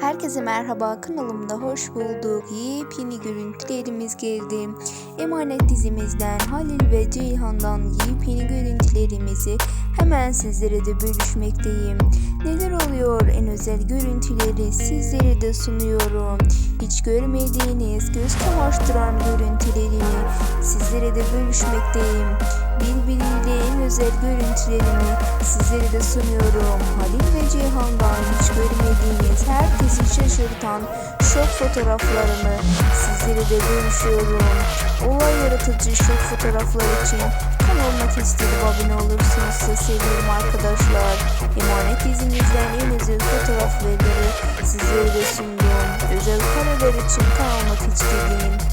Herkese merhaba kanalımda hoş bulduk. Yepyeni görüntülerimiz geldi. Emanet dizimizden Halil ve Ceyhan'dan yepyeni görüntülerimizi hemen sizlere de bölüşmekteyim. Neler oluyor en özel görüntüleri sizlere de sunuyorum. Hiç görmediğiniz göz kamaştıran görüntülerimi sizlere de bölüşmekteyim. Birbiriyle en özel görüntülerimi sizlere de sunuyorum. Halil ve Ceyhan'dan hiç görmediğiniz herkesi şaşırtan şok fotoğraflarımı sizlere de bölüşüyorum. Olay yaratıcı şok fotoğraflar için kanalıma kestirip abone olursunuz size seviyorum arkadaşlar. Emanet dizimizden en özel fotoğrafları sizlere de sundum. Özel kareler için kanalıma kestirdim.